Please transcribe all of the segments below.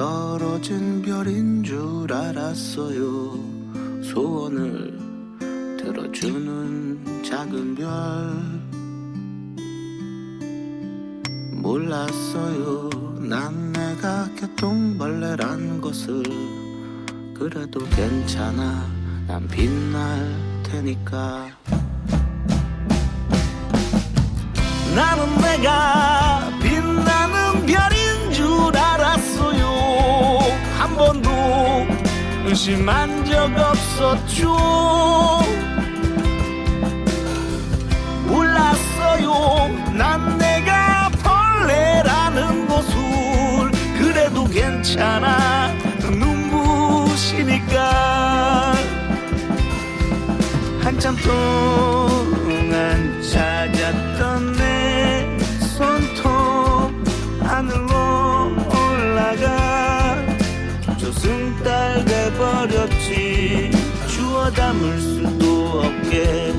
떨어진 별인 줄 알았어요. 소원을 들어주는 작은 별. 몰랐어요. 난 내가 개똥벌레란 것을. 그래도 괜찮아. 난 빛날 테니까. 나는 내가 의심한 적 없었죠. 몰랐어요. 난 내가 벌레라는 것을 그래도 괜찮아. 눈부시니까. 한참 동 담을 수도 없게.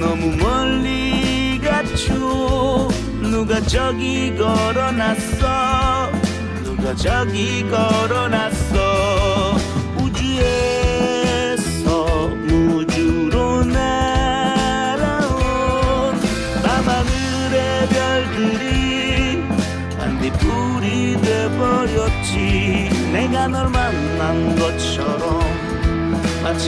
너무 멀리 갔죠. 누가 저기 걸어놨어? 누가 저기 걸어놨어? 우주에서 무주로 날아온 밤하늘의 별들이 반딧불이 돼버렸지. 내가 널 만난 것처럼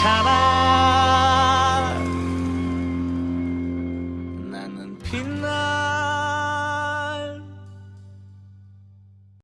괜찮아. 나는 빛나.